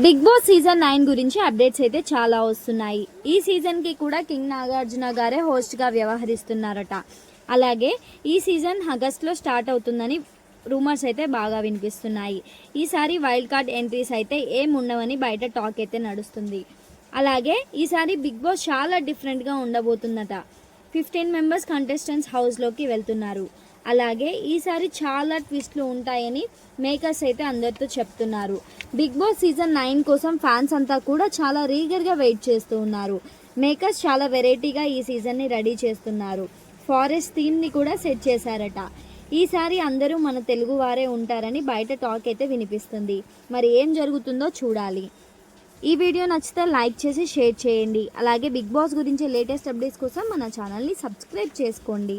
Big Boss season nine గురించి updates అయితే చాలా వస్తున్నాయి. ఈ సీజన్కి కూడా కింగ్ నాగార్జున గారే హోస్ట్గా వ్యవహరిస్తున్నారట. అలాగే ఈ సీజన్ ఆగస్ట్లో స్టార్ట్ అవుతుందని రూమర్స్ అయితే బాగా వినిపిస్తున్నాయి. ఈసారి వైల్డ్ కార్డ్ ఎంట్రీస్ అయితే ఏం ఉండవని బయట టాక్ అయితే నడుస్తుంది. అలాగే ఈసారి బిగ్ బాస్ చాలా డిఫరెంట్గా ఉండబోతుందట. ఫిఫ్టీన్ మెంబర్స్ కంటెస్టెంట్స్ హౌస్లోకి వెళ్తున్నారు. అలాగే ఈసారి చాలా ట్విస్ట్లు ఉంటాయని మేకర్స్ అయితే అందరితో చెప్తున్నారు. బిగ్ బాస్ సీజన్ నైన్ కోసం ఫ్యాన్స్ అంతా కూడా చాలా రీగర్గా వెయిట్ చేస్తూ ఉన్నారు. మేకర్స్ చాలా వెరైటీగా ఈ సీజన్ని రెడీ చేస్తున్నారు. ఫారెస్ట్ థీమ్ని కూడా సెట్ చేశారట. ఈసారి అందరూ మన తెలుగు వారే ఉంటారని బయట టాక్ అయితే వినిపిస్తుంది. మరి ఏం జరుగుతుందో చూడాలి. ఈ వీడియో నచ్చితే లైక్ చేసి షేర్ చేయండి. అలాగే బిగ్ బాస్ గురించి లేటెస్ట్ అప్డేట్స్ కోసం మన ఛానల్ని సబ్స్క్రైబ్ చేసుకోండి.